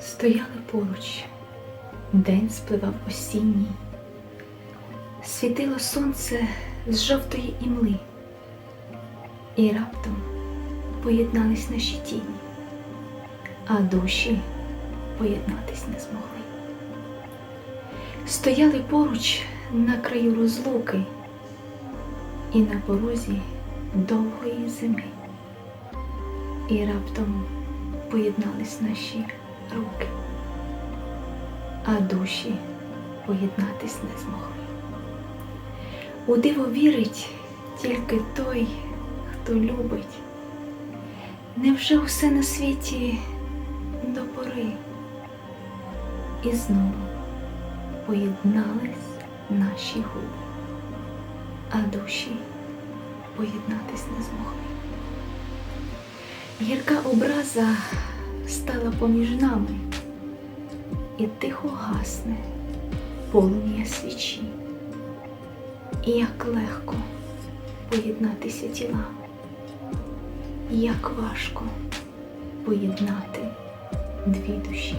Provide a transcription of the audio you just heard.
Стояли поруч, день спливав осінній, світило сонце з жовтої імли, і раптом поєднались наші тіні, а душі поєднатись не змогли. Стояли поруч на краю розлуки і на порозі довгої зими, і раптом поєднались наші руки, а душі поєднатись не змогли. У диво вірить тільки той, хто любить. Невже усе на світі до пори? І знову поєднались наші губи, а душі поєднатись не змогли. Гірка образа стала поміж нами і тихо гасне полум'я свічі. І як легко поєднатися тілами, як важко поєднати дві душі.